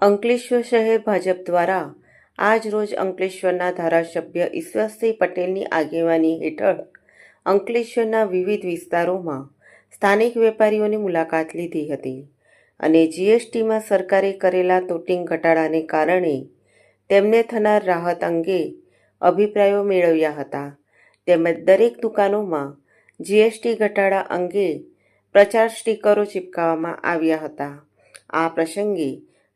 અંકલેશ્વર શહેર ભાજપ દ્વારા આજ રોજ અંકલેશ્વરના ધારાસભ્ય ઈશ્વરસિંહ પટેલની આગેવાની હેઠળ અંકલેશ્વરના વિવિધ વિસ્તારોમાં સ્થાનિક વેપારીઓની મુલાકાત લીધી હતી અને જીએસટીમાં સરકારે કરેલા તોટિંગ ઘટાડાને કારણે તેમને થનાર રાહત અંગે અભિપ્રાયો મેળવ્યા હતા. તેમજ દરેક દુકાનોમાં જીએસટી ઘટાડા અંગે પ્રચાર સ્ટીકરો ચિપકાવવામાં આવ્યા હતા. આ પ્રસંગે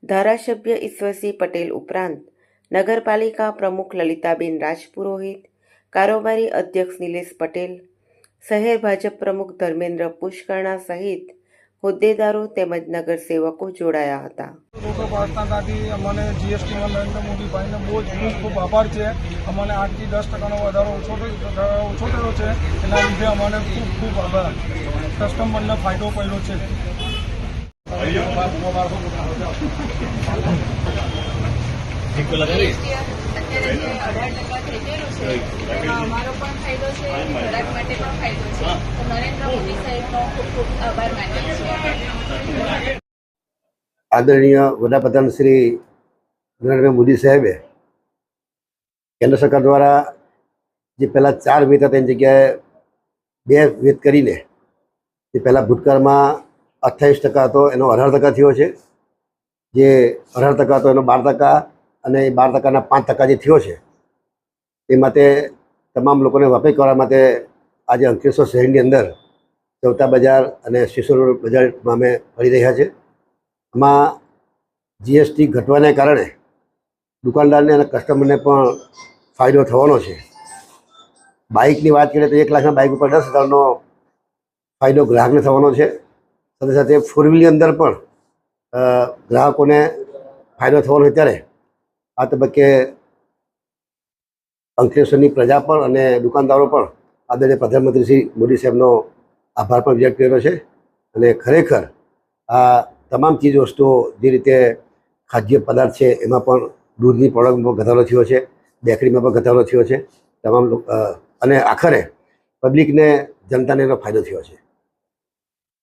ધારાસભ્ય ઈશ્વરસિંહ પટેલ ઉપરાંત નગરપાલિકા પ્રમુખ લલિતાબેન રાજપુરોહિત, કારોબારી અધ્યક્ષ નિલેશ પટેલ, શહેર ભાજપ પ્રમુખ ધર્મેન્દ્ર પુષ્કરણા સહિત હોદ્દેદારો તેમજ નગરસેવકો જોડાયા હતા. લોકો પાસનાથી અમને જીએસટીમાં નરેન્દ્ર મોદીભાઈને બહુ જ ખૂબ ખૂબ આભાર છે. અમને આઠથી દસ ટકાનો વધારો ઓછો ઓછો થયો છે. એના લીધે અમને ખૂબ ખૂબ આભાર. કસ્ટમરને ફાયદો પડ્યો છે. નરેન્દ્ર આદરણીય વડાપ્રધાન શ્રી નરેન્દ્રભાઈ મોદી સાહેબે કેન્દ્ર સરકાર દ્વારા જે પહેલાં ચાર વેત હતા તેની જગ્યાએ બે વેત કરીને જે પહેલાં ભૂતકાળમાં અઠ્ઠાવીસ ટકા હતો એનો અઢાર ટકા થયો છે. જે અઢાર ટકા હતો એનો બાર ટકા અને એ બાર ટકાના પાંચ ટકા જે થયો છે, એ માટે તમામ લોકોને વાપરી કરવા માટે આજે અંકલેશ્વર શહેરની અંદર ચૌટા બજાર અને શિશુ રોડ બજારમાં અમે ફરી રહ્યા છે. આમાં જીએસટી ઘટવાને કારણે દુકાનદારને અને કસ્ટમરને પણ ફાયદો થવાનો છે. બાઇકની વાત કરીએ તો એક લાખના બાઇક ઉપર દસ હજારનો ફાયદો ગ્રાહકને થવાનો છે. સાથે સાથે ફોર વ્હીલની અંદર પણ ગ્રાહકોને ફાયદો થવાનો ત્યારે આ તબક્કે અંકલેશ્વરની પ્રજા પણ અને દુકાનદારો પણ આદરણીય પ્રધાનમંત્રી શ્રી મોદી સાહેબનો આભાર પણ વ્યક્ત કર્યો છે અને ખરેખર આ તમામ ચીજ વસ્તુઓ જે રીતે ખાદ્ય પદાર્થ છે એમાં પણ દૂધની પ્રોડક્ટમાં ઘટાડો થયો છે, બેકરીમાં પણ ઘટાડો થયો છે, તમામ અને આખરે પબ્લિકને જનતાને એનો ફાયદો થયો છે.